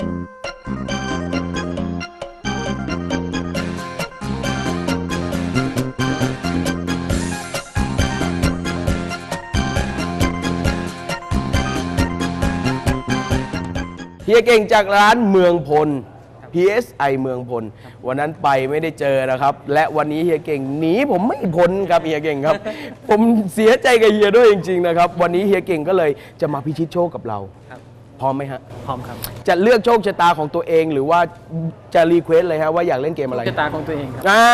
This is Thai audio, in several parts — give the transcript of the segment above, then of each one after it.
เฮียเก่งจากร้านเมืองพล PSI เมืองพล วันนั้นไปไม่ได้เจอนะครับ และวันนี้เฮียเก่งหนีผมไม่พ้นครับเฮียเก่งครับ ผมเสียใจกับเฮียด้วยจริง ๆ นะครับ วันนี้เฮียเก่งก็เลยจะมาพิชิตโชคกับเรา พร้อมไหมฮะ พร้อมครับจะเลือกโชคชะตาของตัวเองหรือว่าจะรีเควสเลยฮะว่าอยากเล่นเกมอะไร ชะตาของตัวเองครับ อ่า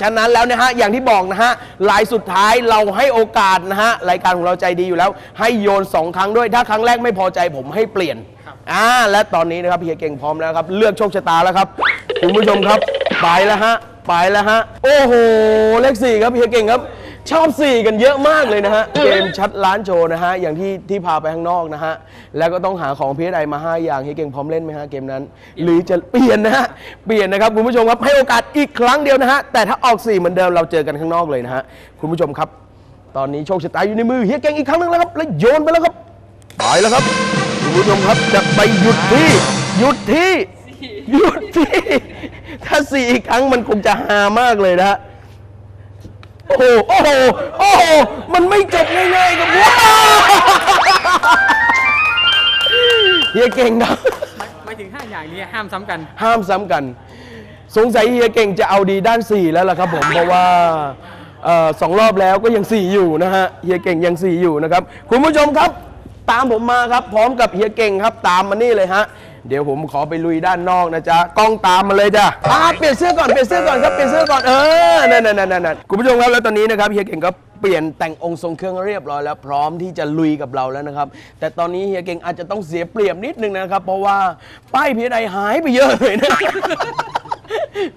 ฉะนั้นแล้วนะฮะ อย่างที่บอกนะฮะลายสุดท้ายเราให้โอกาสนะฮะ รายการของเราใจดีอยู่แล้ว ให้โยน 2 ครั้งด้วย ถ้าครั้งแรกไม่พอใจผมให้เปลี่ยนครับอ่า และตอนนี้นะครับเฮียเก่งพร้อมแล้วครับ เลือกโชคชะตาแล้วครับ คุณผู้ชมครับ ไปแล้วฮะ ไปแล้วฮะ โอ้โห เลขสี่ครับเฮียเก่งครับ ชอบ4กันเยอะมากเลยนะฮะ เกมชัดล้านโชว์นะฮะ อย่างที่ที่พาไปข้างนอกนะฮะ แล้วก็ต้องหาของพีไอมา5อย่างเฮียเก่งพร้อมเล่นไหมฮะเกมนั้น หรือจะเปลี่ยนนะฮะ เปลี่ยนนะครับคุณผู้ชมครับให้โอกาสอีกครั้งเดียวนะฮะ แต่ถ้าออก4เหมือนเดิมเราเจอกันข้างนอกเลยนะฮะคุณผู้ชมครับ ตอนนี้โชคชะตาอยู่ในมือเฮียเก่งอีกครั้งหนึงแล้วครับแล้วโยนไปแล้วครับไปแล้วครับคุณผู้ชมครับจะไปหยุดที่หยุดที่หยุดที่ ถ้าสี่อีกครั้งมันคงจะฮามากเลยนะฮะ โอ้โห โอ้โห โอ้โห มันไม่จบง่ายๆกับว้าวเฮียเก่งครับไม่ถึง 5 อย่างนี้ห้ามซ้ำกัน ห้ามซ้ำกัน สงสัยเฮียเก่งจะเอาดีด้าน 4 แล้วล่ะครับผม เพราะว่าเอ่อสองรอบแล้วก็ยัง 4 อยู่นะฮะเฮียเก่งยัง 4 อยู่นะครับ คุณผู้ชมครับ ตามผมมาครับ พร้อมกับเฮียเก่งครับตามมานี่เลยฮะ เดี๋ยวผมขอไปลุยด้านนอกนะจ๊ะกล้องตามมาเลยจ้ะอ่าเปลี่ยนเสื้อก่อนเปลี่ยนเสื้อก่อนครับเปลี่ยนเสื้อก่อนเออนั่นนั่นนั่นนั่นคุณผู้ชมครับแล้วตอนนี้นะครับเฮียเก่งก็เปลี่ยนแต่งองค์ทรงเครื่องเรียบร้อยแล้วพร้อมที่จะลุยกับเราแล้วนะครับ แต่ตอนนี้เฮียเก่งอาจจะต้องเสียเปรียบนิดนึงนะครับ เพราะว่าป้ายพีไอหายไปเยอะเลยนะ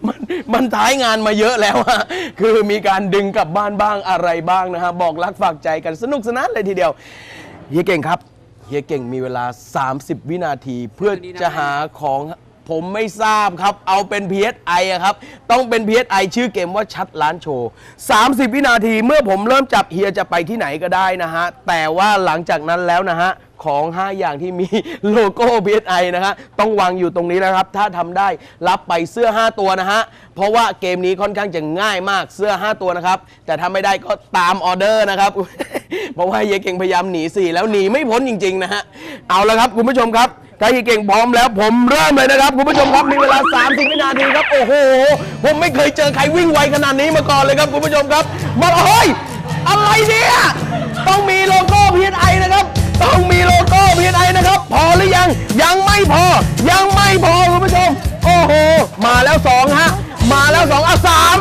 มันมันท้ายงานมาเยอะแล้วอะคือมีการดึงกลับบ้านบ้างอะไรบ้างนะฮะบอกรักฝากใจกันสนุกสนานเลยทีเดียว เฮียเก่งครับเฮียเก่งมีเวลา 30 วินาทีเพื่อจะหาของผมไม่ทราบครับ เอาเป็น PSI อะครับ ต้องเป็น PSI ชื่อเกมว่าชัดล้านโชว์ 30 วินาทีเมื่อผมเริ่มจับเฮียจะไปที่ไหนก็ได้นะฮะ แต่ว่าหลังจากนั้นแล้วนะฮะ ของ 5 อย่างที่มีโลโก้ PSI นะฮะ ต้องวางอยู่ตรงนี้นะครับ ถ้าทำได้รับไปเสื้อ 5 ตัวนะฮะ เพราะว่าเกมนี้ค่อนข้างจะง่ายมากเสื้อ 5 ตัวนะครับ แต่ถ้าไม่ได้ก็ตามออเดอร์นะครับ เพราะว่าเฮียเก่งพยายามหนีสี่แล้วหนีไม่พ้นจริงๆนะฮะเอาละครับคุณผู้ชมครับถ้าเฮียเก่งพร้อมแล้วผมเริ่มเลยนะครับคุณผู้ชมครับมีเวลา 30 วินาทีครับโอ้โหผมไม่เคยเจอใครวิ่งไวขนาดนี้มาก่อนเลยครับคุณผู้ชมครับมาเฮ้ยอะไรเนี่ยต้องมีโลโก้ PSI นะครับต้องมีโลโก้ PSI นะครับพอหรือยังยังไม่พอ ยังไม่พอคุณผู้ชม โอ้โห มาแล้วสองฮะมาแล้วสองอะสาม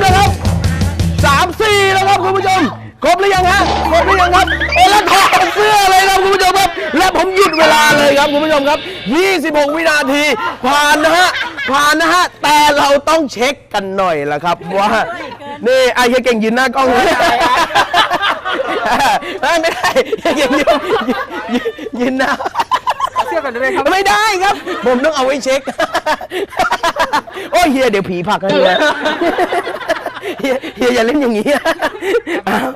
ครบหรือยังฮะครบหรือยังครับโอ้แล้วถอดเสื้อเลยครับคุณผู้ชมครับ และผมหยุดเวลาเลยครับคุณผู้ชมครับ 26 วินาที ผ่านนะฮะผ่านนะฮะแต่เราต้องเช็คกันหน่อยละครับว่านี่ไอ้เฮียเก่งยืนหน้ากล้องเลยเอ้ยไม่ได้เฮียเก่งยืนยืนยืนหน้าเสื้อก่อนได้ไหมครับไม่ได้ครับ ผมต้องเอาไว้เช็ค โอ้ยเฮียเดี๋ยวผีผลักกันเลยเฮียเฮียอย่าเล่นอย่างนี้อ้าว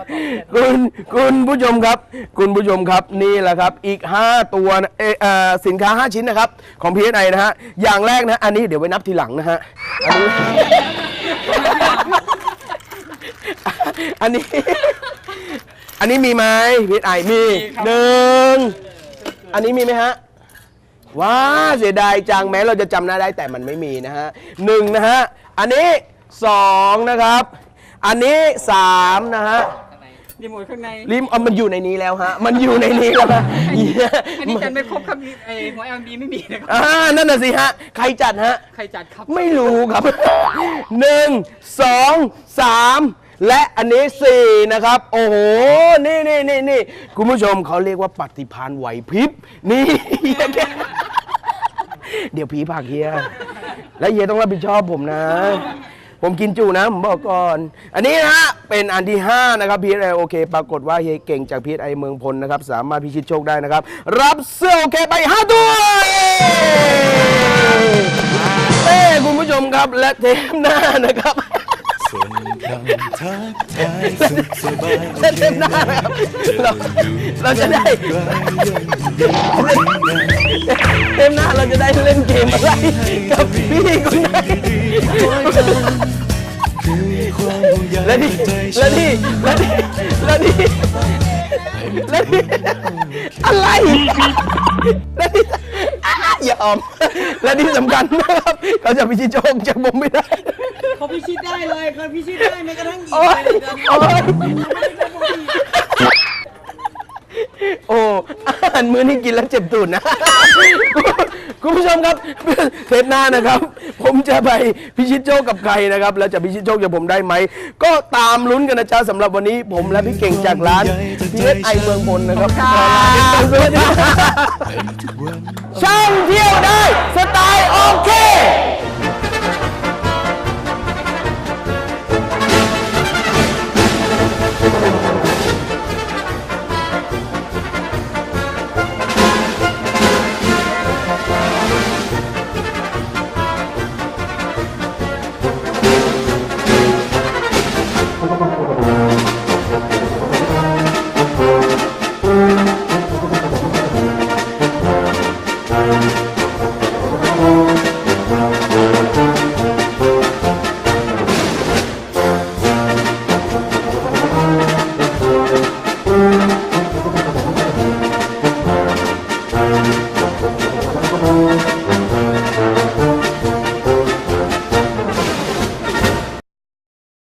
คุณคุณผู้ชมครับ คุณผู้ชมครับนี่แหละครับ อีก 5 ตัวนะเออเอ่อสินค้า 5 ชิ้นนะครับ ของ PSI นะฮะ อย่างแรกนะ อันนี้เดี๋ยวไว้นับทีหลังนะฮะ อันนี้ อันนี้ อันนี้มีไหม PSI มีหนึ่งอันนี้มีไหมฮะ ว้าเสียดายจังแม้เราจะจำหน้าได้แต่มันไม่มีนะฮะหนึ่งนะฮะ อันนี้ สองนะครับ อันนี้สามนะฮะรีโมทข้างใน ริมเอามันอยู่ในนี้แล้วฮะ มันอยู่ในนี้แล้วฮะอันนี้จันไม่ครบครับไอหัว LB ไม่มีนะครับอ่านั่นน่ะสิฮะ ใครจัดฮะ ใครจัดครับ ไม่รู้ครับ หนึ่งสองสามและอันนี้สี่นะครับ โอ้โห นี่นี่นี่นี่คุณผู้ชมเขาเรียกว่าปฏิพานไหวพริบ นี่ เดี๋ยวผีผลักเฮีย และเฮียต้องรับผิดชอบผมนะ ผมกินจูนะผมบอกก่อน อันนี้นะฮะเป็นอันที่ 5 นะครับ PSI โอเคปรากฏว่าเฮียเก่งจาก PSI เมืองพลนะครับ สามารถพิชิตโชคได้นะครับ รับเสื้อโอเคไป5ตัวเอ้คุณผู้ชมครับและเทปหน้านะครับส่งคำทักทายสุขสบายและเทปหน้านะครับเราเราจะได้ไกลยังเดินทปหน้าเราจะได้เล่นเกมอะไรกับพี่คนไหน และนี่ใจและนี่และนี่และนี่และนี่อะไรและนี่อะอย่าออม และที่สำคัญนะครับเขาจะพิชิตโชคจากผมไม่ได้เขาพิชิตได้เลยเคยพิชิตได้แม้กระทั่งหญิงโอ้ยเลยเดือนโอ้ยโอ้อาหารมื้อนี้กินแล้วเจ็บตูดนะ คุณผู้ชมครับเทปหน้านะครับ ผมจะไปพิชิตโชคกับใครนะครับ แล้วจะพิชิตโชคจากผมได้ไหม ก็ตามลุ้นกันนะจ๊ะสำหรับวันนี้ผมและพี่เก่งจากร้านพีเอสไอเมืองพลนะครับสวัสดีครับเป็นทุกวันช่องเที่ยวได้ สไตล์โอเค